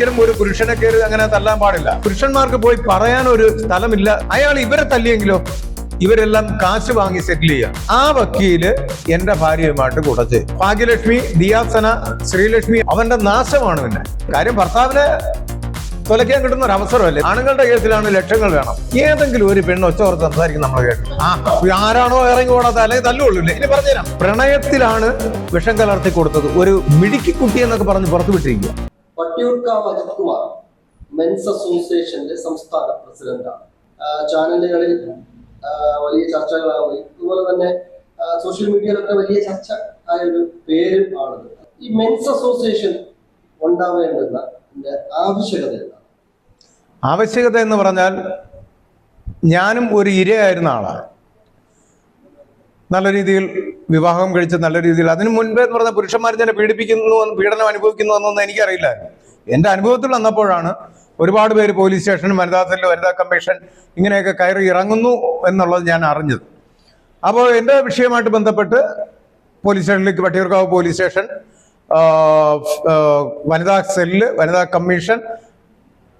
ഒരിക്കലും ഒരു പുരുഷനെ കയറി അങ്ങനെ തല്ലാൻ പാടില്ല. പുരുഷന്മാർക്ക് പോയി പറയാൻ ഒരു സ്ഥലമില്ല. അയാൾ ഇവരെ തല്ലിയെങ്കിലോ ഇവരെല്ലാം കാശ് വാങ്ങി സെറ്റിൽ ചെയ്യുക ആ വക്കീൽ എന്റെ ഭാര്യയുമായിട്ട് കുടച്ച് ഭാഗ്യലക്ഷ്മി ദിയാസന ശ്രീലക്ഷ്മി അവന്റെ നാശമാണ് പിന്നെ. കാര്യം ഭർത്താവിനെ തൊലയ്ക്കാൻ കിട്ടുന്ന ഒരു അവസരമല്ലേ? ആണുങ്ങളുടെ കേസിലാണ് ലക്ഷങ്ങൾ വേണം. ഏതെങ്കിലും ഒരു പെണ്ണ് ഒച്ചോർത്ത് സംസാരിക്കും നമ്മൾ കേട്ടു. ആ ആരാണോ ഇറങ്ങി ഓടാത്ത അല്ലെങ്കിൽ തല്ലുകൊള്ളില്ലേ? ഇനി പറഞ്ഞുതരാം. പ്രണയത്തിലാണ് വിഷം കലർത്തി കൊടുത്തത്. ഒരു മിടുക്കി കുട്ടി എന്നൊക്കെ പറഞ്ഞ് പുറത്തു വിട്ടിരിക്കുക. വട്ടിയൂർക്കാവ് അജിത് കുമാർ മെൻസ് അസോസിയേഷന്റെ സംസ്ഥാന പ്രസിഡന്റാണ് ചാനലുകളിൽ വലിയ ചർച്ചകളാവുകയും അതുപോലെ തന്നെ സോഷ്യൽ മീഡിയയിലൊക്കെ വലിയ ചർച്ച ആയ ഒരു പേരും ആണത്. ഈ മെൻസ് അസോസിയേഷൻ ഉണ്ടാവേണ്ടുന്ന ആവശ്യകത ആവശ്യകത എന്ന് പറഞ്ഞാൽ ഞാനും ഒരു ഇരയായിരുന്ന ആളാണ് നല്ല രീതിയിൽ വിവാഹം കഴിച്ച് നല്ല രീതിയിൽ അതിനു മുൻപേ എന്ന് പറഞ്ഞാൽ പുരുഷന്മാർ തന്നെ പീഡിപ്പിക്കുന്നു പീഡനം അനുഭവിക്കുന്നു എന്നൊന്നും എനിക്കറിയില്ലായിരുന്നു. എന്റെ അനുഭവത്തിൽ വന്നപ്പോഴാണ് ഒരുപാട് പേര് പോലീസ് സ്റ്റേഷനും വനിതാ സെല്ല് വനിതാ കമ്മീഷൻ ഇങ്ങനെയൊക്കെ കയറി ഇറങ്ങുന്നു എന്നുള്ളത് ഞാൻ അറിഞ്ഞത്. അപ്പോൾ എന്റെ വിഷയമായിട്ട് ബന്ധപ്പെട്ട് പോലീസ് സ്റ്റേഷനിലേക്ക് വട്ടിയൂർക്കാവ് പോലീസ് സ്റ്റേഷൻ വനിതാ സെല്ല് വനിതാ കമ്മീഷൻ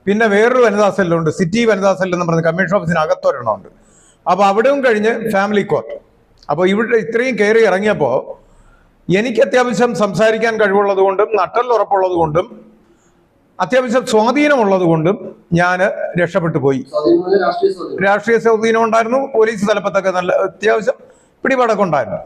പിന്നെ വേറൊരു വനിതാ സെല്ലുണ്ട് സിറ്റി വനിതാ സെല്ല് എന്ന് പറഞ്ഞ കമ്മീഷൻ ഓഫീസിന് അകത്തൊരെണ്ണമുണ്ട് അപ്പോൾ അവിടെയും കഴിഞ്ഞ് ഫാമിലി കോർട്ട്. അപ്പോൾ ഇവിടെ ഇത്രയും കയറി ഇറങ്ങിയപ്പോൾ എനിക്ക് അത്യാവശ്യം സംസാരിക്കാൻ കഴിവുള്ളത് കൊണ്ടും നട്ടൽ ഉറപ്പുള്ളത് കൊണ്ടും അത്യാവശ്യം സ്വാധീനമുള്ളത് കൊണ്ടും ഞാൻ രക്ഷപ്പെട്ടു പോയി. രാഷ്ട്രീയ സ്വാധീനം. ഉണ്ടായിരുന്നു പോലീസ് തലപ്പത്തൊക്കെ നല്ല അത്യാവശ്യം പിടിപാടൊക്കെ ഉണ്ടായിരുന്നു.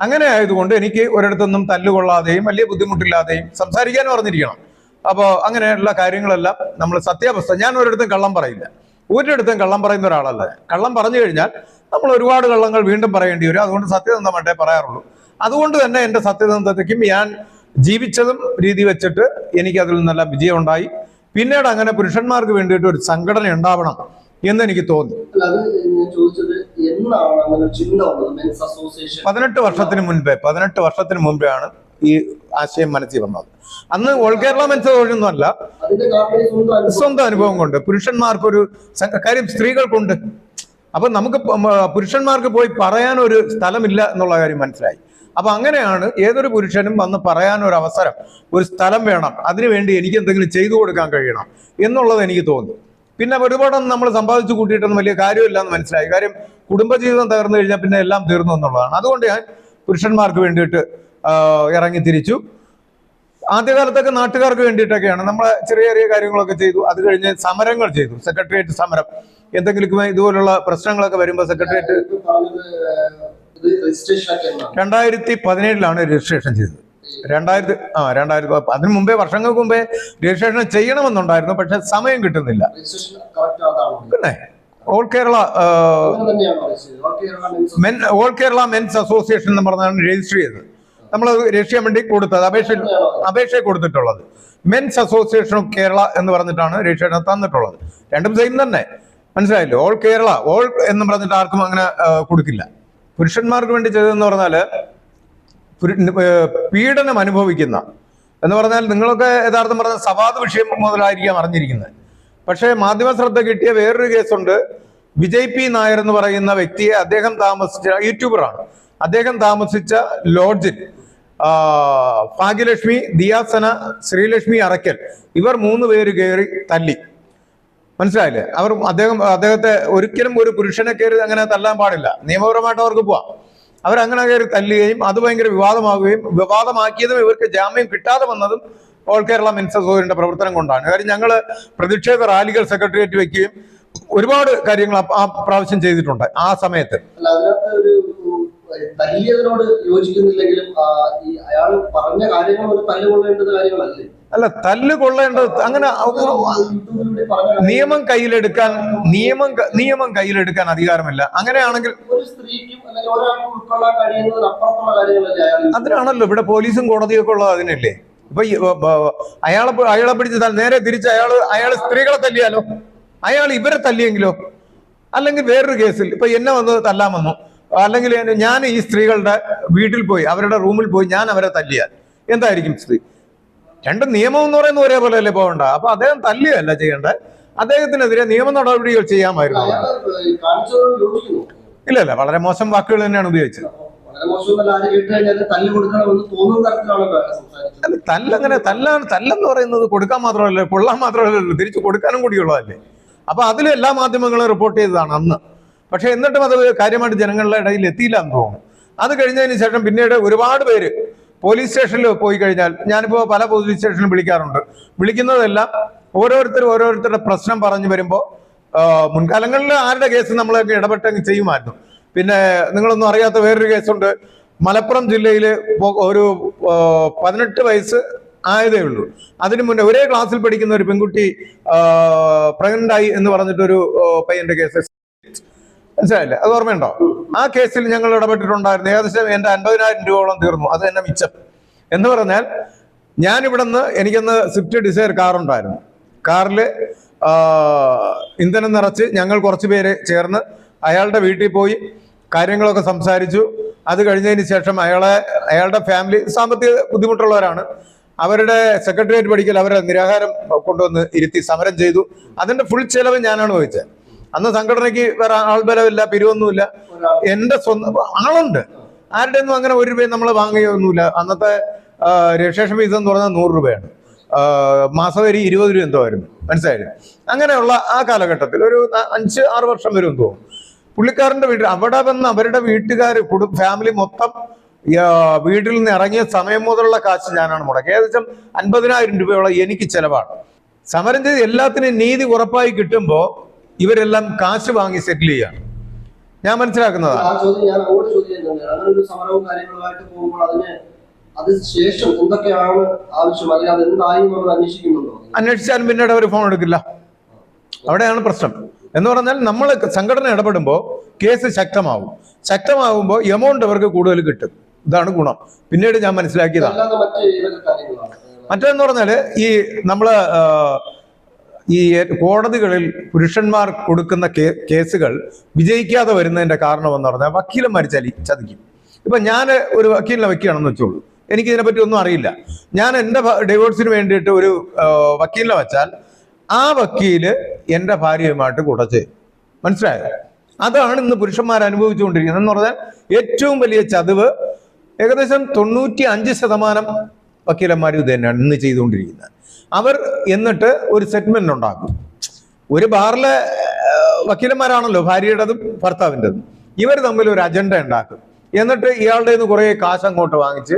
അങ്ങനെ ആയതുകൊണ്ട് എനിക്ക് ഒരിടത്തൊന്നും തല്ലുകൊള്ളാതെയും വലിയ ബുദ്ധിമുട്ടില്ലാതെയും സംസാരിക്കാനും അറിഞ്ഞിരിക്കണം അപ്പോൾ അങ്ങനെയുള്ള കാര്യങ്ങളെല്ലാം നമ്മൾ സത്യാവസ്ഥ ഞാൻ ഒരിടത്തും കള്ളം പറയില്ല. ഒരിടത്തും കള്ളം പറയുന്ന ഒരാളല്ല കള്ളം പറഞ്ഞു കഴിഞ്ഞാൽ നമ്മൾ ഒരുപാട് കള്ളങ്ങൾ വീണ്ടും പറയേണ്ടി വരും. അതുകൊണ്ട് സത്യസന്ധമായിട്ടേ പറയാറുള്ളൂ. അതുകൊണ്ട് തന്നെ എന്റെ സത്യസന്ധതയ്ക്കും ഞാൻ ജീവിച്ചതും രീതി വെച്ചിട്ട് എനിക്ക് അതിൽ നല്ല വിജയം ഉണ്ടായി പിന്നീട് അങ്ങനെ പുരുഷന്മാർക്ക് വേണ്ടിയിട്ട് ഒരു സംഘടന ഉണ്ടാവണം എന്ന് എനിക്ക് തോന്നി. പതിനെട്ട് വർഷത്തിന് മുൻപേ പതിനെട്ട് വർഷത്തിന് മുൻപെയാണ് ഈ ആശയം മനസ്സിൽ വന്നത്. അന്ന് ഓൾ കേരള ഈ സ്വന്തം അനുഭവം. കൊണ്ട് പുരുഷന്മാർക്കൊരു കാര്യം സ്ത്രീകൾക്കുണ്ട്. അപ്പൊ നമുക്ക് പുരുഷന്മാർക്ക് പോയി പറയാൻ ഒരു സ്ഥലമില്ല എന്നുള്ള കാര്യം മനസ്സിലായി. അപ്പൊ അങ്ങനെയാണ് ഏതൊരു പുരുഷനും വന്ന് പറയാൻ ഒരു അവസരം ഒരു സ്ഥലം വേണം. അതിനുവേണ്ടി എനിക്ക് എന്തെങ്കിലും ചെയ്തു കൊടുക്കാൻ കഴിയണം എന്നുള്ളത് എനിക്ക് തോന്നുന്നു. പിന്നെ ഒരുപാടൊന്നും നമ്മൾ സമ്പാദിച്ചു കൂട്ടിയിട്ടൊന്നും വലിയ കാര്യമില്ല എന്ന് മനസ്സിലായി. കാര്യം കുടുംബജീവിതം തകർന്നു കഴിഞ്ഞാൽ പിന്നെ എല്ലാം തീർന്നു എന്നുള്ളതാണ്. അതുകൊണ്ട് ഞാൻ പുരുഷന്മാർക്ക് വേണ്ടിയിട്ട് ഇറങ്ങി തിരിച്ചു. ആദ്യകാലത്തൊക്കെ നാട്ടുകാർക്ക് വേണ്ടിയിട്ടൊക്കെയാണ്. നമ്മൾ ചെറിയ ചെറിയ കാര്യങ്ങളൊക്കെ ചെയ്തു. അത് കഴിഞ്ഞ് സമരങ്ങൾ ചെയ്തു. സെക്രട്ടേറിയറ്റ് സമരം. എന്തെങ്കിലും ഇതുപോലുള്ള പ്രശ്നങ്ങളൊക്കെ വരുമ്പോൾ സെക്രട്ടേറിയറ്റ് രണ്ടായിരത്തി പതിനേഴിലാണ് രജിസ്ട്രേഷൻ ചെയ്തത്. രണ്ടായിരത്തി ആ രണ്ടായിരത്തി അതിന് മുമ്പേ വർഷങ്ങൾക്ക് മുമ്പേ രജിസ്ട്രേഷൻ ചെയ്യണമെന്നുണ്ടായിരുന്നു പക്ഷെ സമയം കിട്ടുന്നില്ല. പിന്നെ all Kerala men all Kerala men's association എന്ന് പറഞ്ഞാണ് രജിസ്റ്റർ ചെയ്തത്. നമ്മൾ രജിസ്റ്റർ ചെയ്യാൻ വേണ്ടി കൊടുത്തത് അപേക്ഷ അപേക്ഷ കൊടുത്തിട്ടുള്ളത്. മെൻസ് അസോസിയേഷൻ ഓഫ് കേരള എന്ന് പറഞ്ഞിട്ടാണ് രജിസ്ട്രേഷൻ തന്നിട്ടുള്ളത്. രണ്ടും സെയിം തന്നെ. മനസ്സിലായില്ലോ? ഓൾ കേരള ഓൾ എന്ന് പറഞ്ഞിട്ട് ആർക്കും അങ്ങനെ കൊടുക്കില്ല. പുരുഷന്മാർക്ക് വേണ്ടി ചെയ്തതെന്ന് പറഞ്ഞാൽ പുരു- പീഡനം അനുഭവിക്കുന്ന. എന്ന് പറഞ്ഞാൽ നിങ്ങളൊക്കെ യഥാർത്ഥം പറഞ്ഞ സവാദ് വിഷയം മുതലായിരിക്കാം അറിഞ്ഞിരിക്കുന്നത്. പക്ഷേ മാധ്യമ ശ്രദ്ധ കിട്ടിയ വേറൊരു കേസുണ്ട്. വിജയ് പി നായർ എന്ന് പറയുന്ന വ്യക്തിയെ അദ്ദേഹം താമസിച്ച യൂട്യൂബറാണ്. അദ്ദേഹം താമസിച്ച ലോഡ്ജിൽ ഭാഗ്യലക്ഷ്മി ദിയാസന ശ്രീലക്ഷ്മി അറക്കൽ ഇവർ മൂന്ന് പേര് കയറി തല്ലി. മനസ്സിലായില്ലേ? അവർ അദ്ദേഹം അദ്ദേഹത്തെ ഒരിക്കലും ഒരു പുരുഷനെ കയറി അങ്ങനെ തല്ലാൻ പാടില്ല. നിയമപരമായിട്ട് അവർക്ക് പോവാം. അവരങ്ങനെ കയറി തല്ലുകയും അത് ഭയങ്കര വിവാദമാവുകയും വിവാദമാക്കിയതും ഇവർക്ക് ജാമ്യം കിട്ടാതെ വന്നതും ഓൾ കേരള മെൻസ് അസോസിയേഷന്റെ പ്രവർത്തനം കൊണ്ടാണ്. കാര്യം ഞങ്ങൾ പ്രതിഷേധ റാലികൾ സെക്രട്ടേറിയറ്റ് വെക്കുകയും ഒരുപാട് കാര്യങ്ങൾ ആ- പ്രാവശ്യം ചെയ്തിട്ടുണ്ട് ആ സമയത്ത്. തല്ലിയതിനോട് യോജിക്കുന്നില്ലെങ്കിലും ഈ അയാൾ പറഞ്ഞ കാര്യങ്ങൾ ഒരു തല്ലുകൊള്ളേണ്ടത് കാര്യങ്ങളല്ലേ? അല്ല തല്ല് കൊള്ളേണ്ടത് അങ്ങനെ നിയമം കയ്യിലെടുക്കാൻ നിയമം നിയമം കയ്യിലെടുക്കാൻ അധികാരമില്ല. അങ്ങനെയാണെങ്കിൽ അയാൾ അതിനാണല്ലോ ഇവിടെ പോലീസും കോടതിയൊക്കെ ഉള്ളത് അതിനല്ലേ? ഇപ്പൊ അയാളെ അയാളെ പിടിച്ച് നേരെ തിരിച്ച് അയാൾ അയാൾ സ്ത്രീകളെ തല്ലിയാലോ? അയാൾ ഇവരെ തല്ലിയെങ്കിലോ? അല്ലെങ്കിൽ വേറൊരു കേസിൽ ഇപ്പൊ എന്നെ വന്ന് തല്ലാൻ വന്നു. അല്ലെങ്കിൽ ഞാൻ ഈ സ്ത്രീകളുടെ വീട്ടിൽ പോയി അവരുടെ റൂമിൽ പോയി ഞാൻ അവരെ തല്ലിയാൽ എന്തായിരിക്കും സ്ത്രീ? രണ്ട് നിയമം എന്ന് പറയുന്നത് ഒരേപോലെ അല്ലേ പോകണ്ട? അപ്പൊ അദ്ദേഹം തല്ലിയല്ല ചെയ്യേണ്ടത്. അദ്ദേഹത്തിനെതിരെ നിയമ നടപടികൾ ചെയ്യാമായിരുന്നു ഇല്ല ഇല്ല വളരെ മോശം വാക്കുകൾ തന്നെയാണ് ഉപയോഗിച്ചത്. അല്ല, തല്ലങ്ങനെ തല്ലാണ് തല്ലെന്ന് പറയുന്നത് കൊടുക്കാൻ മാത്രമല്ല കൊള്ളാൻ മാത്രമല്ലല്ലോ തിരിച്ചു കൊടുക്കാനും കൂടിയുള്ളതല്ലേ അപ്പൊ അതിൽ എല്ലാ മാധ്യമങ്ങളും റിപ്പോർട്ട് ചെയ്തതാണ് അന്ന്. പക്ഷെ എന്നിട്ടും അത് കാര്യമായിട്ട് ജനങ്ങളുടെ ഇടയിൽ എത്തിയില്ല എന്ന് തോന്നുന്നു. അത് കഴിഞ്ഞതിന് ശേഷം പിന്നീട് ഒരുപാട് പേര് പോലീസ് സ്റ്റേഷനിൽ പോയി കഴിഞ്ഞാൽ ഞാനിപ്പോൾ പല പോലീസ് സ്റ്റേഷനിലും വിളിക്കാറുണ്ട്. വിളിക്കുന്നതെല്ലാം ഓരോരുത്തർ ഓരോരുത്തരുടെ പ്രശ്നം പറഞ്ഞു വരുമ്പോൾ മുൻകാലങ്ങളിൽ ആരുടെ കേസ് നമ്മളൊക്കെ ഇടപെട്ടങ്ങ് ചെയ്യുമായിരുന്നു. പിന്നെ നിങ്ങളൊന്നും അറിയാത്ത വേറൊരു കേസുണ്ട്. മലപ്പുറം ജില്ലയിൽ ഒരു പതിനെട്ട് വയസ്സ് ആയതേ ഉള്ളൂ. അതിനു മുന്നേ ഒരേ ക്ലാസ്സിൽ പഠിക്കുന്ന ഒരു പെൺകുട്ടി പ്രഗ്നന്റ് ആയി എന്ന് പറഞ്ഞിട്ടൊരു ആ, പയ്യന്റെ കേസ് മനസ്സിലായില്ലേ? അത് ഓർമ്മയുണ്ടോ? ആ കേസിൽ ഞങ്ങൾ ഇടപെട്ടിട്ടുണ്ടായിരുന്നു ഏകദേശം എന്റെ അൻപതിനായിരം രൂപയോളം തീർന്നു. അത് തന്നെ മിച്ചം. എന്ന് പറഞ്ഞാൽ ഞാൻ ഇവിടുന്ന് എനിക്കൊന്ന് സ്വിഫ്റ്റ് ഡിസയർ കാറുണ്ടായിരുന്നു കാറിൽ ഇന്ധനം നിറച്ച് ഞങ്ങൾ കുറച്ച് പേര് ചേർന്ന് അയാളുടെ വീട്ടിൽ പോയി കാര്യങ്ങളൊക്കെ സംസാരിച്ചു. അത് കഴിഞ്ഞതിന് ശേഷം അയാളെ അയാളുടെ ഫാമിലി സാമ്പത്തിക ബുദ്ധിമുട്ടുള്ളവരാണ്. അവരുടെ സെക്രട്ടേറിയറ്റ് പഠിക്കൽ അവരെ നിരാഹാരം കൊണ്ടുവന്ന് ഇരുത്തി സമരം ചെയ്തു. അതിന്റെ ഫുൾ ചെലവ് ഞാനാണ് വഹിച്ചത്. അന്ന് സംഘടനയ്ക്ക് വേറെ ആൾബലമില്ല പിരിവൊന്നുമില്ല. എന്റെ സ്വന്തം ആളുണ്ട്. ആരുടെ ഒന്നും അങ്ങനെ ഒരു രൂപയും നമ്മൾ വാങ്ങുകയൊന്നുമില്ല. അന്നത്തെ രജിസ്ട്രേഷൻ ഫീസ് എന്ന് പറഞ്ഞാൽ നൂറ് രൂപയാണ്. മാസവരി ഇരുപത് രൂപ എന്തോ ആയിരുന്നു. മനസ്സിലായില്ലേ? അങ്ങനെയുള്ള ആ കാലഘട്ടത്തിൽ ഒരു അഞ്ച് ആറ് വർഷം വരും തോന്നും. പുള്ളിക്കാരന്റെ വീട്ടിൽ അവിടെ വന്ന് അവരുടെ വീട്ടുകാർ കുടുംബ ഫാമിലി മൊത്തം വീട്ടിൽ നിന്ന് ഇറങ്ങിയ സമയം മുതലുള്ള കാശ് ഞാനാണ് മുടക്കുക ഏകദേശം അൻപതിനായിരം രൂപയോളം എനിക്ക് ചിലവാണ്. സമരം ചെയ്ത് എല്ലാത്തിനും നീതി ഉറപ്പായി കിട്ടുമ്പോൾ ഇവരെല്ലാം കാശ് വാങ്ങി സെറ്റിൽ ചെയ്യാണ്. ഞാൻ മനസ്സിലാക്കുന്നതാ. അന്വേഷിച്ചാലും പിന്നീട് അവർ ഫോൺ എടുക്കില്ല. അവിടെയാണ് പ്രശ്നം. എന്ന് പറഞ്ഞാൽ നമ്മൾ സംഘടന ഇടപെടുമ്പോൾ കേസ് ശക്തമാവും. ശക്തമാകുമ്പോൾ എമൗണ്ട് അവർക്ക് കൂടുതൽ കിട്ടും. ഇതാണ് ഗുണം. പിന്നീട് ഞാൻ മനസ്സിലാക്കിയതാണ്. മറ്റേന്ന് പറഞ്ഞാൽ ഈ നമ്മൾ ഈ കോടതികളിൽ പുരുഷന്മാർ കൊടുക്കുന്ന കേസുകൾ വിജയിക്കാതെ വരുന്നതിന്റെ കാരണം എന്ന് പറഞ്ഞാൽ വക്കീലന്മാർ ചലി ചതിക്കും. ഇപ്പൊ ഞാൻ ഒരു വക്കീലിനെ വയ്ക്കുകയാണെന്ന് വെച്ചോളൂ. എനിക്ക് ഇതിനെപ്പറ്റി ഒന്നും അറിയില്ല. ഞാൻ എന്റെ ഡിവോഴ്സിന് വേണ്ടിയിട്ട് ഒരു വക്കീലിനെ വെച്ചാൽ ആ വക്കീൽ എന്റെ ഭാര്യയുമായിട്ട് കുടച്ച് മനസ്സിലായോ? അതാണ് ഇന്ന് പുരുഷന്മാർ അനുഭവിച്ചുകൊണ്ടിരിക്കുന്നത്. എന്ന് പറഞ്ഞാൽ ഏറ്റവും വലിയ ചതിവ് ഏകദേശം തൊണ്ണൂറ്റി അഞ്ച് ശതമാനം വക്കീലന്മാർ ഇത് തന്നെയാണ് ഇന്ന് ചെയ്തുകൊണ്ടിരിക്കുന്നത്. അവർ എന്നിട്ട് ഒരു സെറ്റിൽമെന്റ് ഉണ്ടാക്കും. ഒരു ബാറിലെ വക്കീലന്മാരാണല്ലോ ഭാര്യയുടേതും ഭർത്താവിന്റെതും. ഇവർ തമ്മിൽ ഒരു അജണ്ട ഉണ്ടാക്കും. എന്നിട്ട് ഇയാളുടെ നിന്ന് കുറേ കാശ് അങ്ങോട്ട് വാങ്ങിച്ച്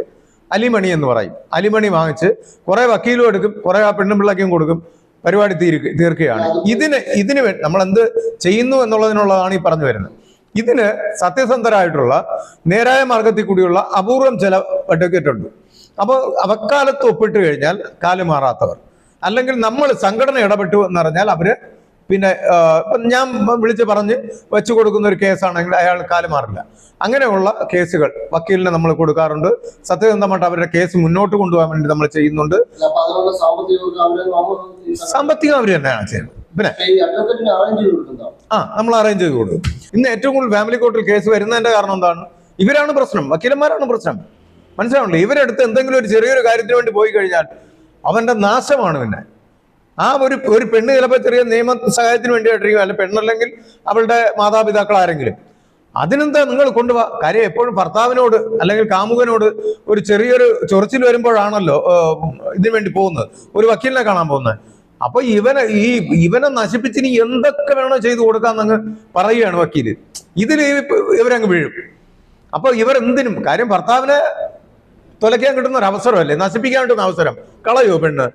അലിമണി എന്ന് പറയും. അലിമണി വാങ്ങിച്ച് കുറേ വക്കീലും എടുക്കും കുറേ ആ പെണ്ണും പിള്ളക്കും കൊടുക്കും പരിപാടി തീരുക തീർക്കുകയാണ്. ഇതിന് ഇതിന് നമ്മൾ എന്ത് ചെയ്യുന്നു എന്നുള്ളതിനുള്ളതാണ് ഈ പറഞ്ഞു വരുന്നത്. ഇതിന് സത്യസന്ധരായിട്ടുള്ള നേരായ മാർഗത്തിൽ കൂടിയുള്ള അപൂർവം ചില അഡ്വക്കേറ്റ് ഉണ്ട്. അപ്പോൾ അവക്കാലത്ത് ഒപ്പിട്ട് കഴിഞ്ഞാൽ കാലു മാറാത്തവർ. അല്ലെങ്കിൽ നമ്മൾ സംഘടന ഇടപെട്ടു എന്ന് പറഞ്ഞാൽ അവർ പിന്നെ ഞാൻ വിളിച്ച് പറഞ്ഞ് വെച്ചു കൊടുക്കുന്ന ഒരു കേസാണെങ്കിൽ അയാൾ കാലുമാറില്ല അങ്ങനെയുള്ള കേസുകൾ വക്കീലിന് നമ്മൾ കൊടുക്കാറുണ്ട്. സത്യസന്ധമായിട്ട് അവരുടെ കേസ് മുന്നോട്ട് കൊണ്ടുപോകാൻ വേണ്ടി നമ്മൾ ചെയ്യുന്നുണ്ട്. സാമ്പത്തിക അവർ തന്നെയാണ് ചെയ്യുന്നത്. പിന്നെ ആ നമ്മൾ അറേഞ്ച് ചെയ്ത് കൊടുക്കും. ഇന്ന് ഏറ്റവും കൂടുതൽ ഫാമിലി കോർട്ടിൽ കേസ് വരുന്നതിന്റെ കാരണം എന്താണ്? ഇവരാണ് പ്രശ്നം. വക്കീലന്മാരാണ് പ്രശ്നം. മനസ്സിലാവണ്ടേ ഇവരെടുത്ത് എന്തെങ്കിലും ഒരു ചെറിയൊരു കാര്യത്തിന് വേണ്ടി പോയി കഴിഞ്ഞാൽ അവന്റെ നാശമാണ് പിന്നെ. ആ ഒരു ഒരു പെണ്ണ് ചിലപ്പോൾ ചെറിയ നിയമ സഹായത്തിന് വേണ്ടിയിട്ടിരിക്കും അല്ലെ പെണ്ണല്ലെങ്കിൽ അവളുടെ മാതാപിതാക്കൾ ആരെങ്കിലും. അതിനെന്താ നിങ്ങൾ കൊണ്ടുപോവാ കാര്യം എപ്പോഴും ഭർത്താവിനോട് അല്ലെങ്കിൽ കാമുകനോട് ഒരു ചെറിയൊരു ചൊറിച്ചിൽ വരുമ്പോഴാണല്ലോ ഇതിനു വേണ്ടി പോകുന്നത്. ഒരു വക്കീലിനെ കാണാൻ പോകുന്നത്. അപ്പൊ ഇവനെ ഈ ഇവനെ നശിപ്പിച്ചിനി എന്തൊക്കെ വേണോ ചെയ്തു കൊടുക്കാന്നങ്ങ് പറയുകയാണ് വക്കീൽ. ഇതിൽ ഇവരങ്ങ് വീഴും. അപ്പൊ ഇവരെന്തിനും? കാര്യം ഭർത്താവിനെ തുലയ്ക്കാൻ കിട്ടുന്ന ഒരു അവസരമല്ലേ? നശിപ്പിക്കാൻ കിട്ടുന്ന അവസരം. കളയോ പെണ്ണ്.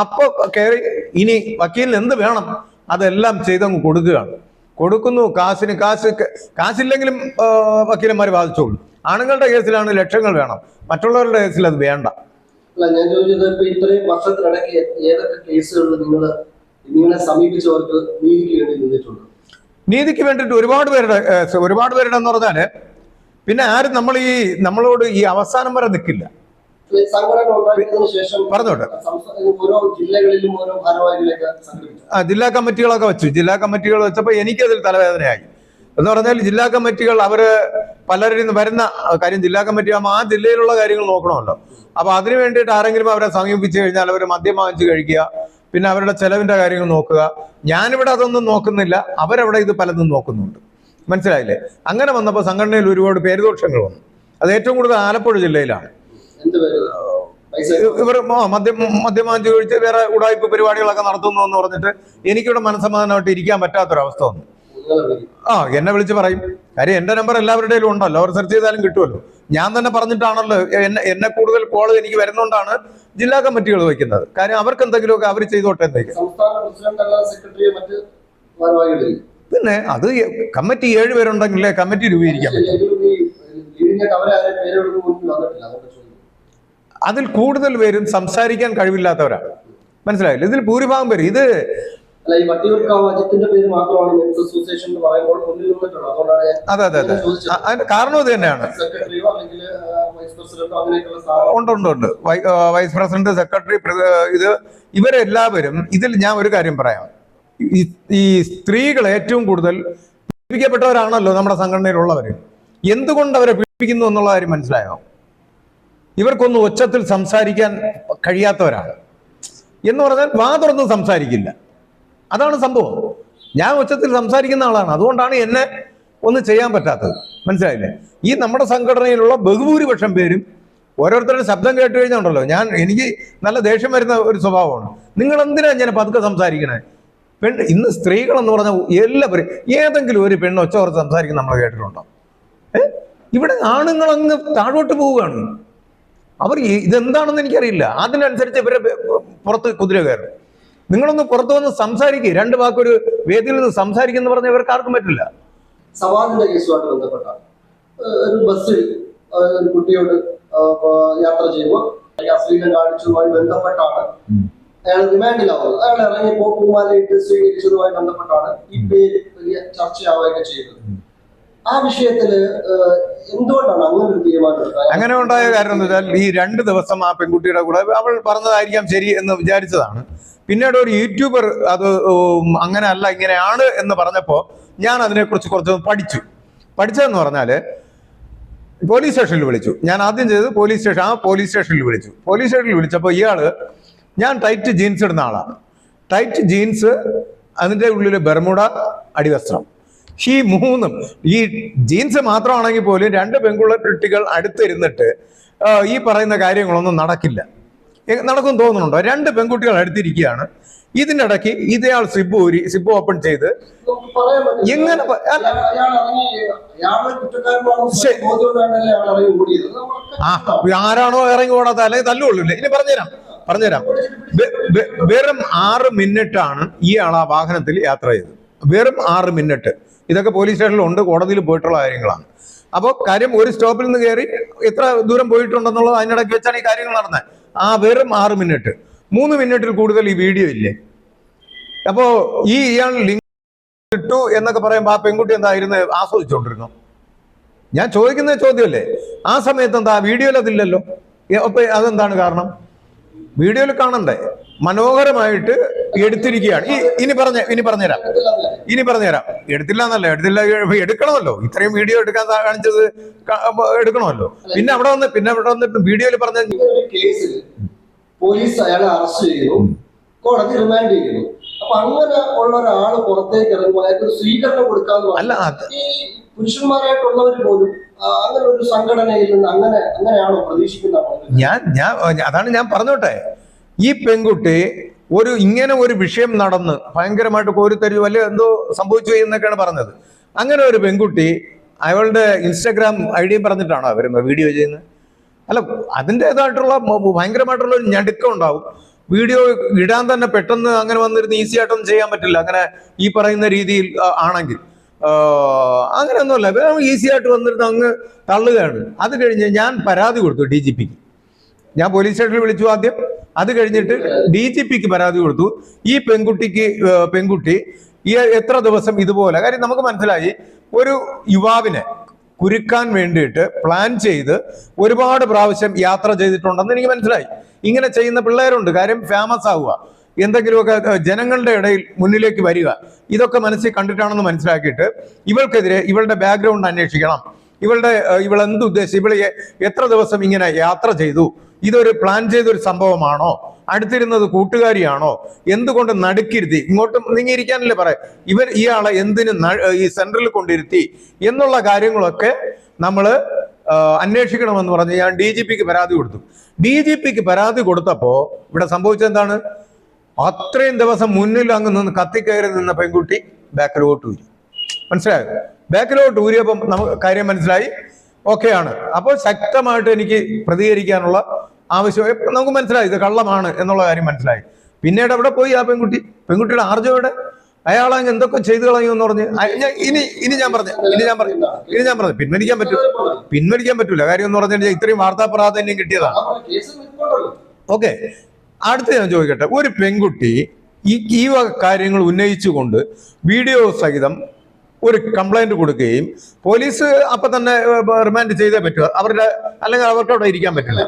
അപ്പൊ കയറി ഇനി വക്കീലിന് എന്ത് വേണം? അതെല്ലാം ചെയ്തങ്ങ് കൊടുക്കുകയാണ്. കൊടുക്കുന്നു കാശിന് കാശ് കാശില്ലെങ്കിലും വക്കീലന്മാർ ബാധിച്ചോളൂ. ആണുങ്ങളുടെ കേസിലാണ് ലക്ഷങ്ങൾ വേണം. മറ്റുള്ളവരുടെ കേസിൽ അത് വേണ്ട. അല്ല ഞാൻ ചോദിച്ചത് ഇപ്പൊ ഇത്രയും വർഷത്തിനിടയ്ക്ക് ഏതൊക്കെ കേസുകളിൽ നിങ്ങൾ നിങ്ങളെ സമീപിച്ചവർക്ക് നീതിക്ക് വേണ്ടി നിന്നിട്ടുണ്ട്? നീതിക്ക് വേണ്ടിയിട്ട് ഒരുപാട് പേരുടെ ഒരുപാട് പേരുടെ എന്ന് പറഞ്ഞാൽ പിന്നെ ആരും നമ്മൾ ഈ നമ്മളോട് ഈ അവസാനം വരെ നിൽക്കില്ല പറഞ്ഞോട്ടെ. ആ, ജില്ലാ കമ്മിറ്റികളൊക്കെ വെച്ചു. ജില്ലാ കമ്മിറ്റികൾ വെച്ചപ്പോൾ എനിക്കതിൽ തലവേദനയായി. എന്ന് പറഞ്ഞാൽ ജില്ലാ കമ്മിറ്റികൾ അവർ പലരിൽ നിന്ന് വരുന്ന കാര്യം ജില്ലാ കമ്മിറ്റി ആകുമ്പോൾ ആ ജില്ലയിലുള്ള കാര്യങ്ങൾ നോക്കണമല്ലോ. അപ്പൊ അതിനു വേണ്ടിയിട്ട് ആരെങ്കിലും അവരെ സമീപിച്ചു കഴിഞ്ഞാൽ അവർ മദ്യം വാങ്ങിച്ചു കഴിക്കുക പിന്നെ അവരുടെ ചെലവിന്റെ കാര്യങ്ങൾ നോക്കുക. ഞാനിവിടെ അതൊന്നും നോക്കുന്നില്ല. അവരവിടെ ഇത് പലതും നോക്കുന്നുണ്ട്. മനസ്സിലായില്ലേ? അങ്ങനെ വന്നപ്പോൾ സംഘടനയിൽ ഒരുപാട് പേരുദോഷങ്ങൾ വന്നു. അത് ഏറ്റവും കൂടുതൽ ആലപ്പുഴ ജില്ലയിലാണ്. ഇവർ മദ്യം മദ്യമാഞ്ചി കഴിച്ച് വേറെ ഉടായ്പ പരിപാടികളൊക്കെ നടത്തുന്നു എന്ന് പറഞ്ഞിട്ട് എനിക്കിവിടെ മനസ്സമാധാനമായിട്ട് ഇരിക്കാൻ പറ്റാത്തൊരവസ്ഥ വന്നു. ആ എന്നെ വിളിച്ച് പറയും. കാര്യം എന്റെ നമ്പർ എല്ലാവരുടെയും ഉണ്ടല്ലോ. അവർ സെർച്ച് ചെയ്താലും കിട്ടുമല്ലോ. ഞാൻ തന്നെ പറഞ്ഞിട്ടാണല്ലോ എന്നെ എന്നെ കൂടുതൽ കോൾ എനിക്ക് വരുന്നോണ്ടാണ് ജില്ലാ കമ്മിറ്റികൾ വയ്ക്കുന്നത്. കാര്യം അവർക്ക് എന്തെങ്കിലുമൊക്കെ അവർ ചെയ്തോട്ടെ എന്ന് പിന്നെ അത് കമ്മിറ്റി ഏഴ് പേരുണ്ടെങ്കിലേ കമ്മിറ്റി രൂപീകരിക്കാൻ പറ്റും. അതിൽ കൂടുതൽ പേരും സംസാരിക്കാൻ കഴിവില്ലാത്തവരാണ്. മനസ്സിലായില്ല? ഇതിൽ ഭൂരിഭാഗം പേര്. ഇത് അതെ അതെ അതെ. അതിന്റെ കാരണം ഇത് തന്നെയാണ്. ഉണ്ട് ഉണ്ട് ഉണ്ട്. വൈസ് പ്രസിഡന്റ് സെക്രട്ടറി ഇത് ഇവരെല്ലാവരും ഇതിൽ ഞാൻ ഒരു കാര്യം പറയാം. ഈ സ്ത്രീകൾ ഏറ്റവും കൂടുതൽ പീഡിപ്പിക്കപ്പെട്ടവരാണല്ലോ നമ്മുടെ സംഘടനയിലുള്ളവർ എന്തുകൊണ്ട് അവരെ പീഡിപ്പിക്കുന്നു എന്നുള്ള കാര്യം മനസ്സിലായോ? ഇവർക്കൊന്നും ഒച്ചത്തിൽ സംസാരിക്കാൻ കഴിയാത്തവരാണ്. എന്ന് പറഞ്ഞാൽ വാ തുറന്ന് സംസാരിക്കില്ല. അതാണ് സംഭവം. ഞാൻ ഉച്ചത്തിൽ സംസാരിക്കുന്ന ആളാണ്. അതുകൊണ്ടാണ് എന്നെ ഒന്നും ചെയ്യാൻ പറ്റാത്തത്. മനസ്സിലായില്ലേ? ഈ നമ്മുടെ സംഘടനയിലുള്ള ബഹുഭൂരിപക്ഷം പേരും ഓരോരുത്തരുടെ ശബ്ദം കേട്ട് കഴിഞ്ഞുണ്ടല്ലോ ഞാൻ എനിക്ക് നല്ല ദേഷ്യം വരുന്ന ഒരു സ്വഭാവമാണ്. നിങ്ങൾ എന്തിനാണ് ഞാൻ പതുക്കെ സംസാരിക്കണേ? പെൺ ഇന്ന് സ്ത്രീകൾ എന്ന് പറഞ്ഞാൽ എല്ലാവരും ഏതെങ്കിലും ഒരു പെണ്ണ് ഒച്ച കുറച്ച് സംസാരിക്കുന്ന നമ്മൾ കേട്ടിട്ടുണ്ടോ? ഏ? ഇവിടെ ആണുങ്ങളങ്ങ് താഴോട്ട് പോവുകയാണ്. അവർ ഇതെന്താണെന്ന് എനിക്കറിയില്ല. അതിനനുസരിച്ച് ഇവരെ പുറത്ത് കുതിര കയറും. നിങ്ങളൊന്ന് പുറത്തു വന്ന് സംസാരിക്കുക രണ്ട് വാക്കൊരു വേദിയിൽ നിന്ന് സംസാരിക്കുന്ന പറഞ്ഞ ഇവർക്ക് ആർക്കും പറ്റില്ല. സവാദിന്റെ കേസുമായിട്ട് ബന്ധപ്പെട്ട ഒരു ബസ്സിൽ ഒരു കുട്ടിയോട് യാത്ര ചെയ്യുമ്പോൾ അശ്ലീലം കാണിച്ചതുമായി ബന്ധപ്പെട്ടാണ്. അയാൾ റിമാൻഡിലാവുന്നത് അയാൾ ഇറങ്ങി പൂമാലയിട്ട് സ്വീകരിച്ചതുമായി ബന്ധപ്പെട്ടാണ് ഈ പേര് വലിയ ചർച്ചയാവുകയൊക്കെ ചെയ്തത് ആ വിഷയത്തിൽ എന്തുകൊണ്ടാണ് അങ്ങനെ ഒരു തീരുമാനം അങ്ങനെ ഉണ്ടായ കാരണം എന്ന് വെച്ചാൽ ഈ രണ്ട് ദിവസം ആ പെൺകുട്ടിയുടെ കൂടെ അവൾ പറഞ്ഞതായിരിക്കാം ശരി എന്ന് വിചാരിച്ചതാണ്. പിന്നീട് ഒരു യൂട്യൂബർ അത് അങ്ങനെ അല്ല ഇങ്ങനെയാണ് എന്ന് പറഞ്ഞപ്പോൾ ഞാൻ അതിനെക്കുറിച്ച് കുറച്ച് പഠിച്ചു. പഠിച്ചതെന്ന് പറഞ്ഞാൽ പോലീസ് സ്റ്റേഷനിൽ വിളിച്ചു. ഞാൻ ആദ്യം ചെയ്തത് പോലീസ് സ്റ്റേഷൻ ആ പോലീസ് സ്റ്റേഷനിൽ വിളിച്ചു. പോലീസ് സ്റ്റേഷനിൽ വിളിച്ചപ്പോൾ ഇയാൾ ഞാൻ ടൈറ്റ് ജീൻസ് ഇടുന്ന ആളാണ് ടൈറ്റ് ജീൻസ് അതിന്റെ ഉള്ളിൽ ബർമുട അടിവസ്ത്രം. ഈ മൂന്നും ഈ ജീൻസ് മാത്രമാണെങ്കിൽ പോലും രണ്ട് പെൺകുള്ള കുട്ടികൾ അടുത്തിരുന്നിട്ട് ഈ പറയുന്ന കാര്യങ്ങളൊന്നും നടക്കില്ല. നടക്കും തോന്നുന്നുണ്ടോ? രണ്ട് പെൺകുട്ടികൾ അടുത്തിരിക്കുകയാണ്. ഇതിനിടയ്ക്ക് ഇതയാൾ സിബ് ഊരി സിബ് ഓപ്പൺ ചെയ്ത് എങ്ങനെ ആരാണോ ഇറങ്ങി ഓടാത്ത? അല്ലെങ്കിൽ തല്ലുകൊള്ളൂല്ലേ ഇനി പറഞ്ഞുതരാം. പറഞ്ഞുതരാം. വെറും ആറ് മിനിറ്റാണ് ആൾ ആ വാഹനത്തിൽ യാത്ര ചെയ്തത്. വെറും ആറ് മിനിറ്റ്. ഇതൊക്കെ പോലീസ് സ്റ്റേഷനിലുണ്ട് കോടതിയിൽ പോയിട്ടുള്ള കാര്യങ്ങളാണ്. അപ്പോൾ കാര്യം ഒരു സ്റ്റോപ്പിൽ നിന്ന് കയറി എത്ര ദൂരം പോയിട്ടുണ്ടെന്നുള്ളത് അതിനിടയ്ക്ക് വെച്ചാണ് ഈ കാര്യങ്ങൾ നടന്നത്. ആ വെറും ആറ് മിനിറ്റ്. മൂന്ന് മിനിറ്റിൽ കൂടുതൽ ഈ വീഡിയോ ഇല്ലേ? അപ്പോൾ ഈ ഇയാൾ ലിങ്ക് ഇട്ടു എന്നൊക്കെ പറയുമ്പോൾ ആ പെൺകുട്ടി എന്തായിരുന്നു ആസ്വദിച്ചുകൊണ്ടിരുന്നു ഞാൻ ചോദിക്കുന്ന ചോദ്യമല്ലേ? ആ സമയത്ത് എന്താ വീഡിയോയിൽ അതില്ലല്ലോ? അപ്പൊ അതെന്താണ് കാരണം? വീഡിയോയിൽ കാണണ്ടേ? മനോഹരമായിട്ട് എടുത്തിരിക്കുകയാണ്. ഈ ഇനി പറഞ്ഞ ഇനി പറഞ്ഞുതരാം. ഇനി പറഞ്ഞുതരാം. എടുത്തില്ല എന്നല്ല എടുത്തില്ല എടുക്കണമല്ലോ. ഇത്രയും വീഡിയോ എടുക്കാൻ കാണിച്ചത് എടുക്കണമല്ലോ. പിന്നെ അവിടെ വന്ന് പിന്നെ അവിടെ വന്നിട്ട് വീഡിയോയിൽ പറഞ്ഞ പോലീസ് അയാളെ അറസ്റ്റ് ചെയ്തു. കോടതി റിമാൻഡ് ചെയ്യുന്നു അപ്പൊ അങ്ങനെ ഉള്ള ഒരാൾ പുറത്തേക്ക് ഇറങ്ങുമ്പോൾ അയാൾക്ക് സ്വീകരണം കൊടുക്കാന്ന് അല്ല ഈ പുരുഷന്മാരായിട്ടുള്ളവർ പോലും അങ്ങനെ ഒരു സംഘടനയിൽ നിന്ന് അങ്ങനെ അങ്ങനെയാണോ പ്രതീക്ഷിക്കുന്നതാണോ ഞാൻ ഞാൻ അതാണ് ഞാൻ പറഞ്ഞോട്ടെ. ഈ പെൺകുട്ടി ഒരു ഇങ്ങനെ ഒരു വിഷയം നടന്ന് ഭയങ്കരമായിട്ട് കോരിത്തരി വല്ല എന്തോ സംഭവിച്ചു എന്നൊക്കെയാണ് പറഞ്ഞത്. അങ്ങനെ ഒരു പെൺകുട്ടി അയാളുടെ ഇൻസ്റ്റാഗ്രാം ഐ ഡിയും പറഞ്ഞിട്ടാണോ അവർ വീഡിയോ ചെയ്യുന്നത്? അല്ല അതിന്റെതായിട്ടുള്ള ഭയങ്കരമായിട്ടുള്ള ഒരു ഞടുക്കം ഉണ്ടാവും. വീഡിയോ ഇടാൻ തന്നെ പെട്ടെന്ന് അങ്ങനെ വന്നിരുന്ന് ഈസി ആയിട്ടൊന്നും ചെയ്യാൻ പറ്റില്ല. അങ്ങനെ ഈ പറയുന്ന രീതിയിൽ ആണെങ്കിൽ. അങ്ങനെയൊന്നുമല്ല. ഈസി ആയിട്ട് വന്നിട്ട് അങ്ങ് തള്ളുകയാണ്. അത് കഴിഞ്ഞ് ഞാൻ പരാതി കൊടുത്തു ഡി ജി പിക്ക്. ഞാൻ പോലീസ് സ്റ്റേഷനിൽ വിളിച്ചു ആദ്യം. അത് കഴിഞ്ഞിട്ട് ഡി ജി പിക്ക് പരാതി കൊടുത്തു. ഈ പെൺകുട്ടിക്ക് പെൺകുട്ടി ഈ എത്ര ദിവസം ഇതുപോലെ കാര്യം നമുക്ക് മനസ്സിലായി ഒരു യുവാവിനെ കുരുക്കാൻ വേണ്ടിയിട്ട് പ്ലാൻ ചെയ്ത് ഒരുപാട് പ്രാവശ്യം യാത്ര ചെയ്തിട്ടുണ്ടെന്ന് എനിക്ക് മനസ്സിലായി. ഇങ്ങനെ ചെയ്യുന്ന പിള്ളേരുണ്ട്. കാര്യം ഫേമസ് ആവുക. എന്തെങ്കിലുമൊക്കെ ജനങ്ങളുടെ ഇടയിൽ മുന്നിലേക്ക് വരിക. ഇതൊക്കെ മനസ്സിൽ കണ്ടിട്ടാണെന്ന് മനസ്സിലാക്കിയിട്ട് ഇവൾക്കെതിരെ ഇവളുടെ ബാക്ക്ഗ്രൗണ്ട് അന്വേഷിക്കണം. ഇവളുടെ ഇവൾ എന്ത് ഉദ്ദേശിച്ചു ഇവൾ എത്ര ദിവസം ഇങ്ങനെ യാത്ര ചെയ്തു? ഇതൊരു പ്ലാൻ ചെയ്തൊരു സംഭവമാണോ? അടുത്തിരുന്നത് കൂട്ടുകാരിയാണോ? എന്തുകൊണ്ട് നടുക്കിരുത്തി? ഇങ്ങോട്ടും നീങ്ങിയിരിക്കാനല്ലേ പറയാം? ഇവർ ഇയാളെ എന്തിന് ഈ സെൻട്രലിൽ കൊണ്ടിരുത്തി? എന്നുള്ള കാര്യങ്ങളൊക്കെ നമ്മൾ അന്വേഷിക്കണമെന്ന് പറഞ്ഞ് ഞാൻ ഡി ജി പിക്ക് പരാതി കൊടുത്തു. ഡി ജി പിക്ക് പരാതി കൊടുത്തപ്പോൾ ഇവിടെ സംഭവിച്ചത് എന്താണ്? അത്രയും ദിവസം മുന്നിൽ അങ്ങ് നിന്ന് കത്തിക്കയറി നിന്ന പെൺകുട്ടി ബാക്കിലോട്ട് ഊരി. മനസ്സിലായോ? ബാക്കിലോട്ട് ഊരിയപ്പം നമുക്ക് കാര്യം മനസ്സിലായി. ഓക്കെയാണ് അപ്പോൾ ശക്തമായിട്ട് എനിക്ക് പ്രതികരിക്കാനുള്ള ആവശ്യം. നമുക്ക് മനസ്സിലായി ഇത് കള്ളമാണ് എന്നുള്ള കാര്യം മനസ്സിലായി. പിന്നീട് അവിടെ പോയി ആ പെൺകുട്ടി? പെൺകുട്ടിയുടെ ആർജോയുടെ അയാളെ അങ്ങ് എന്തൊക്കെ ചെയ്തു കളയും എന്ന് പറഞ്ഞ്. ഇനി ഇനി ഞാൻ പറഞ്ഞു ഇനി ഞാൻ പറഞ്ഞു ഇനി ഞാൻ പറഞ്ഞു. പിൻവലിക്കാൻ പറ്റും. പിൻവലിക്കാൻ പറ്റൂല. കാര്യം എന്ന് പറഞ്ഞു കഴിഞ്ഞാൽ ഇത്രയും വാർത്താ പ്രാധാന്യം കിട്ടിയതാണ്. ഓക്കെ അടുത്ത ഞാൻ ചോദിക്കട്ടെ ഒരു പെൺകുട്ടി ഈ ഈ വക കാര്യങ്ങൾ ഉന്നയിച്ചുകൊണ്ട് വീഡിയോ സഹിതം ഒരു കംപ്ലൈന്റ് കൊടുക്കുകയും പോലീസ് അപ്പൊ തന്നെ റിമാൻഡ് ചെയ്തേ പറ്റുക അവരുടെ അല്ലെങ്കിൽ അവർക്ക് അവിടെ ഇരിക്കാൻ പറ്റില്ല.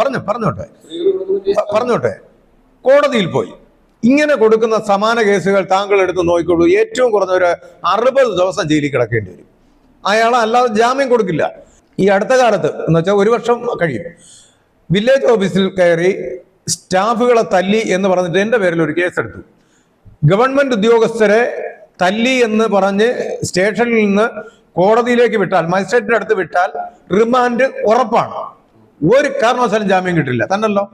പറഞ്ഞു പറഞ്ഞോട്ടെ. പറഞ്ഞോട്ടെ. കോടതിയിൽ പോയി. ഇങ്ങനെ കൊടുക്കുന്ന സമാന കേസുകൾ താങ്കൾ എടുത്ത് നോക്കിക്കോളൂ. ഏറ്റവും കുറഞ്ഞ ഒരു അറുപത് ദിവസം ജയിലിൽ കിടക്കേണ്ടി വരും. അയാൾ അല്ലാതെ ജാമ്യം കൊടുക്കില്ല. ഈ അടുത്ത കാലത്ത് എന്ന് വെച്ചാൽ ഒരു വർഷം കഴിയും. വില്ലേജ് ഓഫീസിൽ കയറി സ്റ്റാഫുകളെ തല്ലി എന്ന് പറഞ്ഞിട്ട് എന്റെ പേരിൽ ഒരു കേസെടുത്തു ഗവൺമെന്റ് ഉദ്യോഗസ്ഥരെ തല്ലി എന്ന് പറഞ്ഞ് സ്റ്റേഷനിൽ നിന്ന് കോടതിയിലേക്ക് വിട്ടാൽ മജിസ്ട്രേറ്റിന്റെ അടുത്ത് വിട്ടാൽ റിമാൻഡ് ഉറപ്പാണ്. ഒരു കാരണവശാലും ജാമ്യം കിട്ടില്ല. തന്നല്ലോ.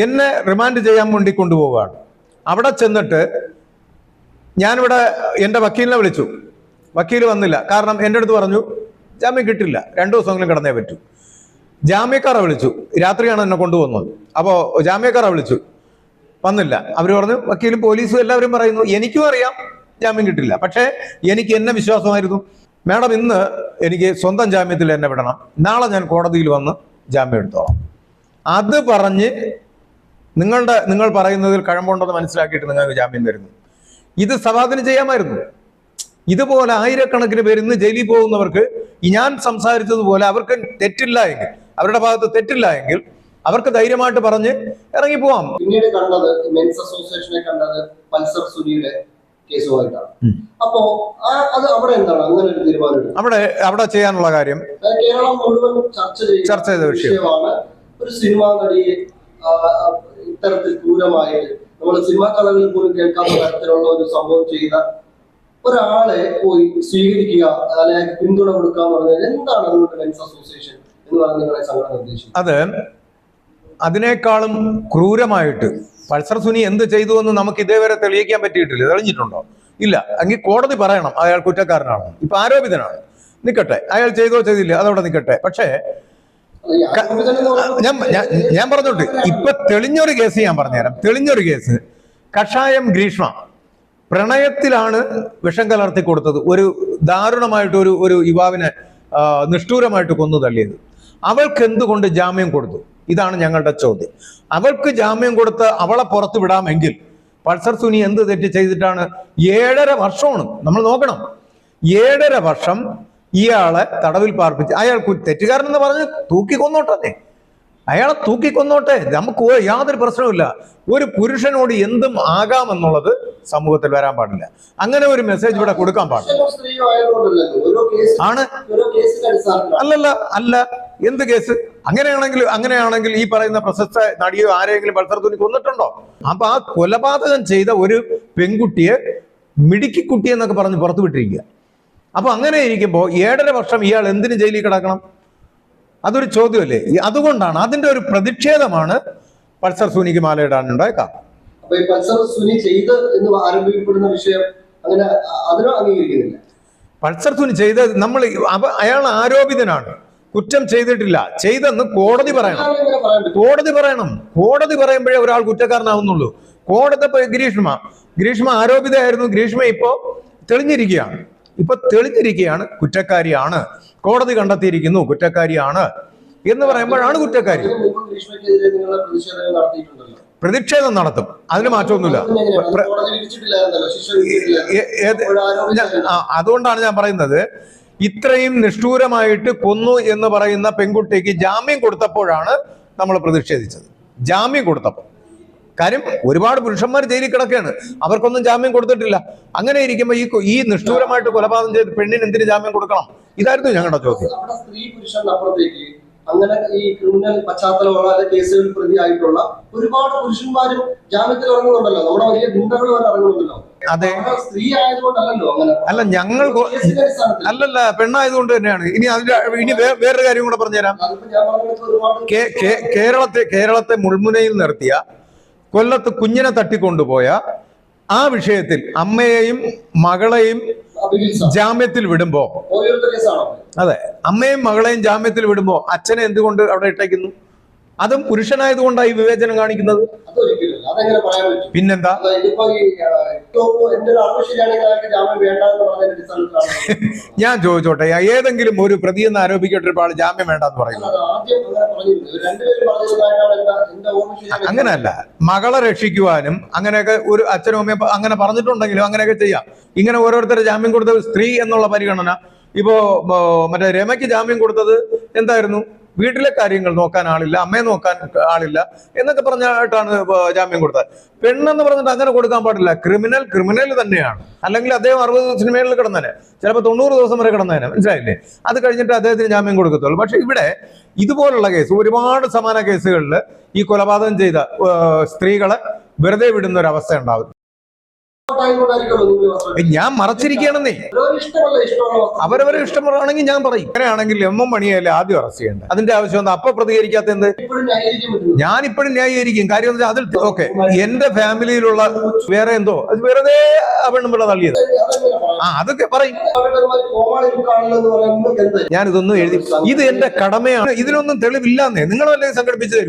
എന്നെ റിമാൻഡ് ചെയ്യാൻ വേണ്ടി കൊണ്ടുപോവുകയാണ്. അവിടെ ചെന്നിട്ട് ഞാനിവിടെ എന്റെ വക്കീലിനെ വിളിച്ചു. വക്കീൽ വന്നില്ല. കാരണം എന്റെ അടുത്ത് പറഞ്ഞു ജാമ്യം കിട്ടില്ല. രണ്ടു ദിവസമെങ്കിലും കിടന്നേ പറ്റൂ. ജാമ്യക്കാരെ വിളിച്ചു. രാത്രിയാണ് എന്നെ കൊണ്ടുവന്നത്. അപ്പോൾ ജാമ്യക്കാരെ വിളിച്ചു. വന്നില്ല. അവർ പറഞ്ഞു വക്കീലും പോലീസും എല്ലാവരും പറയുന്നു എനിക്കും അറിയാം ജാമ്യം കിട്ടില്ല. പക്ഷേ എനിക്ക് എന്നെ വിശ്വാസമായിരുന്നു. മാഡം ഇന്ന് എനിക്ക് സ്വന്തം ജാമ്യത്തിൽ എന്നെ വിടണം. നാളെ ഞാൻ കോടതിയിൽ വന്ന് ജാമ്യം എടുത്തോളാം. അത് പറഞ്ഞ് നിങ്ങളുടെ നിങ്ങൾ പറയുന്നതിൽ കഴമ്പുണ്ടെന്ന് മനസ്സിലാക്കിയിട്ട് നിങ്ങൾക്ക് ജാമ്യം തരുന്നു. ഇത് സമാധാനം ചെയ്യാമായിരുന്നു. ഇതുപോലെ ആയിരക്കണക്കിന് പേര് ഇന്ന് ജയിലിൽ പോകുന്നവർക്ക് ഞാൻ സംസാരിച്ചതുപോലെ അവർക്ക് തെറ്റില്ല എങ്കിൽ അവരുടെ ഭാഗത്ത് തെറ്റില്ല എങ്കിൽ അവർക്ക് ധൈര്യമായിട്ട് പറഞ്ഞ് ഇറങ്ങി പോവാം പിന്നീട് കണ്ടത് മെൻസ് അസോസിയേഷനെ കണ്ടത് പൾസർ സുനിയുടെ കേസുമായിട്ടാണ്. അപ്പോ അത് അവിടെ എന്താണ് അങ്ങനെ ഒരു തീരുമാനം? അവിടെ അവിടെ ചെയ്യാനുള്ള കാര്യം കേരളം മുഴുവൻ ചർച്ച ചർച്ച ചെയ്ത വിഷയം. വിഷയമാണ് ഒരു സിനിമാ നടിയെ ഇത്തരത്തിൽ ക്രൂരമായിട്ട് നമ്മൾ സിനിമാ കഥകളിൽ പോലും കേൾക്കാത്ത തരത്തിലുള്ള ഒരു സംഭവം ചെയ്ത ഒരാളെ പോയി സ്വീകരിക്കുക അല്ലെങ്കിൽ പിന്തുണ കൊടുക്കുക എന്ന് പറഞ്ഞാൽ എന്താണ് അതുകൊണ്ട് മെൻസ് അസോസിയേഷൻ അത്. അതിനേക്കാളും ക്രൂരമായിട്ട് പൾസർ സുനി എന്ത് ചെയ്തു എന്ന് നമുക്ക് ഇതേവരെ തെളിയിക്കാൻ പറ്റിയിട്ടില്ല. തെളിഞ്ഞിട്ടുണ്ടോ? ഇല്ല. എങ്കിൽ കോടതി പറയണം. അയാൾ കുറ്റക്കാരനാണ്. ഇപ്പൊ ആരോപിതനാണ്. നിൽക്കട്ടെ അയാൾ ചെയ്തോ ചെയ്തില്ല. അതവിടെ നിൽക്കട്ടെ പക്ഷേ ഞാൻ- ഞാൻ പറഞ്ഞോട്ട്. ഇപ്പൊ തെളിഞ്ഞൊരു കേസ് ഞാൻ പറഞ്ഞുതരാം. തെളിഞ്ഞൊരു കേസ്. കഷായം ഗ്രീഷ്മ. പ്രണയത്തിലാണ് വിഷം കലർത്തി കൊടുത്തത്. ഒരു ദാരുണമായിട്ട് ഒരു ഒരു യുവാവിനെ നിഷ്ഠൂരമായിട്ട് കൊന്നു തള്ളിയത്. അവൾക്ക് എന്തുകൊണ്ട് ജാമ്യം കൊടുത്തു? ഇതാണ് ഞങ്ങളുടെ ചോദ്യം. അവൾക്ക് ജാമ്യം കൊടുത്ത് അവളെ പുറത്തു വിടാമെങ്കിൽ പൾസർ സുനി എന്ത് തെറ്റ് ചെയ്തിട്ടാണ്? ഏഴര വർഷമാണ്. നമ്മൾ നോക്കണം. ഏഴര വർഷം ഇയാളെ തടവിൽ പാർപ്പിച്ച് അയാൾക്ക് തെറ്റുകാരൻ തെറ്റുകാരനെന്ന് പറഞ്ഞ് തൂക്കി കൊന്നോട്ടെ അയാളെ തൂക്കി കൊന്നോട്ടെ നമുക്ക് യാതൊരു പ്രശ്നവുമില്ല. ഒരു പുരുഷനോട് എന്തും ആകാമെന്നുള്ളത് സമൂഹത്തിൽ വരാൻ പാടില്ല. അങ്ങനെ ഒരു മെസ്സേജ് ഇവിടെ കൊടുക്കാൻ പാടില്ല. ആണ്. അല്ലല്ല അല്ല. എന്ത് കേസ്? അങ്ങനെയാണെങ്കിൽ അങ്ങനെയാണെങ്കിൽ ഈ പറയുന്ന പ്രശസ്ത നടിയോ ആരെങ്കിലും പൾസർ തുണി കൊന്നിട്ടുണ്ടോ? അപ്പൊ ആ കൊലപാതകം ചെയ്ത ഒരു പെൺകുട്ടിയെ മിടുക്കിക്കുട്ടി എന്നൊക്കെ പറഞ്ഞ് പുറത്തു വിട്ടിരിക്കുക. അപ്പൊ അങ്ങനെ ഇരിക്കുമ്പോൾ ഏഴര വർഷം ഇയാൾ എന്തിന് ജയിലിൽ കിടക്കണം? അതൊരു ചോദ്യമല്ലേ? അതുകൊണ്ടാണ് അതിന്റെ ഒരു പ്രതിഷേധമാണ് പൾസർ സുനിക്ക് മാലയിടാനുണ്ടായ കാരണം. അപ്പൊ ഈ പൾസർ സുനി ചെയ്ത് എന്ന് ആരോപിക്കപ്പെടുന്ന വിഷയം അങ്ങനെ അ- അതിനും അംഗീകരിക്കുന്നില്ല. പൾസർ സുനി ചെയ്ത നമ്മൾ അയാൾ ആരോപിതനാണ്. കുറ്റം ചെയ്തിട്ടില്ല. ചെയ്തെന്ന് കോടതി പറയണം. കോടതി പറയണം. കോടതി പറയുമ്പോഴേ ഒരാൾ കുറ്റക്കാരനാവുന്നുള്ളൂ. കോടതി ഗ്രീഷ്മ. ഗ്രീഷ്മ ആരോപിതയായിരുന്നു. ഗ്രീഷ്മ ഇപ്പോ തെളിഞ്ഞിരിക്കുകയാണ്. ഇപ്പൊ തെളിഞ്ഞിരിക്കുകയാണ്. കുറ്റക്കാരിയാണ്. കോടതി കണ്ടെത്തിയിരിക്കുന്നു. കുറ്റക്കാരിയാണ് എന്ന് പറയുമ്പോഴാണ് കുറ്റക്കാരി. പ്രതിഷേധം നടത്തും. അതിന് മാറ്റമൊന്നുമില്ല. അതുകൊണ്ടാണ് ഞാൻ പറയുന്നത്. ഇത്രയും നിഷ്ഠൂരമായിട്ട് കൊന്നു എന്ന് പറയുന്ന പെൺകുട്ടിക്ക് ജാമ്യം കൊടുത്തപ്പോഴാണ് നമ്മൾ പ്രതിഷേധിച്ചത്. ജാമ്യം കൊടുത്തപ്പോൾ കാര്യം ഒരുപാട് പുരുഷന്മാർ ജയിലിൽ കിടക്കുകയാണ്. അവർക്കൊന്നും ജാമ്യം കൊടുത്തിട്ടില്ല. അങ്ങനെ ഇരിക്കുമ്പോൾ ഈ ഈ നിഷ്ഠൂരമായിട്ട് കൊലപാതകം ചെയ്ത് പെണ്ണിന് എന്തിന് ജാമ്യം കൊടുക്കണം? ഇതായിരുന്നു ഞങ്ങളുടെ ചോദ്യം. സ്ത്രീ അങ്ങനെ ഈ ക്രിമിനൽ പശ്ചാത്തലമുള്ള അല്ലെ പ്രതിയായിട്ടുള്ള ഒരുപാട് പുരുഷന്മാരും ജാമ്യത്തിൽ ഇറങ്ങുന്നുണ്ടല്ലോ. നമ്മുടെ വലിയ ഗുണ്ടകൾ വരെ ഇറങ്ങുന്നുണ്ടല്ലോ. അതെ. അല്ല ഞങ്ങൾ അല്ലല്ല പെണ്ണായതുകൊണ്ട് തന്നെയാണ്. ഇനി അതിന്റെ ഇനി വേറൊരു കാര്യം കൂടെ പറഞ്ഞുതരാം. കേരളത്തെ കേരളത്തെ മുൾമുനയിൽ നിർത്തിയ കൊല്ലത്ത് കുഞ്ഞിനെ തട്ടിക്കൊണ്ടുപോയ ആ വിഷയത്തിൽ അമ്മയെയും മകളെയും ജാമ്യത്തിൽ വിടുമ്പോ അതെ അമ്മയും മകളെയും ജാമ്യത്തിൽ വിടുമ്പോ അച്ഛനെ എന്തുകൊണ്ട് അവിടെ ഇട്ടേക്കുന്നു? അതും പുരുഷനായതുകൊണ്ടായി വിവേചനം കാണിക്കുന്നത്? പിന്നെന്താ? ഞാൻ ചോദിച്ചോട്ടെ ഏതെങ്കിലും ഒരു പ്രതി എന്ന് ആരോപിക്കട്ടെ ഒരുപാട് ജാമ്യം വേണ്ടെന്ന് പറയുന്നു. അങ്ങനെയല്ല. മകളെ രക്ഷിക്കുവാനും അങ്ങനെയൊക്കെ ഒരു അച്ഛനും അമ്മയും അങ്ങനെ പറഞ്ഞിട്ടുണ്ടെങ്കിലും അങ്ങനെയൊക്കെ ചെയ്യാം. ഇങ്ങനെ ഓരോരുത്തരെ ജാമ്യം കൊടുത്ത സ്ത്രീ എന്നുള്ള പരിഗണന. ഇപ്പോ മറ്റേ രമയ്ക്ക് ജാമ്യം കൊടുത്തത് എന്തായിരുന്നു? വീട്ടിലെ കാര്യങ്ങൾ നോക്കാൻ ആളില്ല അമ്മയെ നോക്കാൻ ആളില്ല എന്നൊക്കെ പറഞ്ഞിട്ടാണ് ജാമ്യം കൊടുത്തത്. പെണ്ണെന്ന് പറഞ്ഞിട്ട് അങ്ങനെ കൊടുക്കാൻ പാടില്ല. ക്രിമിനൽ ക്രിമിനൽ തന്നെയാണ്. അല്ലെങ്കിൽ അദ്ദേഹം അറുപത് സിനിമകളിൽ കിടന്നേനെ. ചിലപ്പോൾ തൊണ്ണൂറ് ദിവസം വരെ കിടന്നേനെ. മനസ്സിലായില്ലേ? അത് കഴിഞ്ഞിട്ട് അദ്ദേഹത്തിന് ജാമ്യം കൊടുക്കത്തുള്ളൂ. പക്ഷെ ഇവിടെ ഇതുപോലുള്ള കേസ് ഒരുപാട് സമാന കേസുകളിൽ ഈ കൊലപാതകം ചെയ്ത സ്ത്രീകളെ വെറുതെ വിടുന്ന ഒരു അവസ്ഥ ഉണ്ടാവും ഞാൻ മറച്ചിരിക്കുകയാണെന്നേ. ഇഷ്ടമുള്ള അവരവരെ ഇഷ്ടമാണെങ്കിൽ ഞാൻ പറയും. അങ്ങനെയാണെങ്കിൽ എം എം മണിയല്ലേ ആദ്യം അറസ്റ്റ് ചെയ്യേണ്ടത് അതിന്റെ ആവശ്യം എന്താ അപ്പൊ പ്രതികരിക്കാത്ത എന്ത്? ഞാനിപ്പോഴും ന്യായീകരിക്കും. കാര്യം എന്ന് വെച്ചാൽ അതിൽ ഓക്കെ. എന്റെ ഫാമിലിയിലുള്ള വേറെ എന്തോ അത് വെറുതെ ആ പെണ്ണുമ്പിള്ള തള്ളിയത്. ആ അതൊക്കെ പറയും. ഞാനിതൊന്നും എഴുതി ഇത് എന്റെ കടമയാണ്. ഇതിനൊന്നും തെളിവില്ലാന്നേ. നിങ്ങളല്ലേ സംഘടിപ്പിച്ചു തരൂ?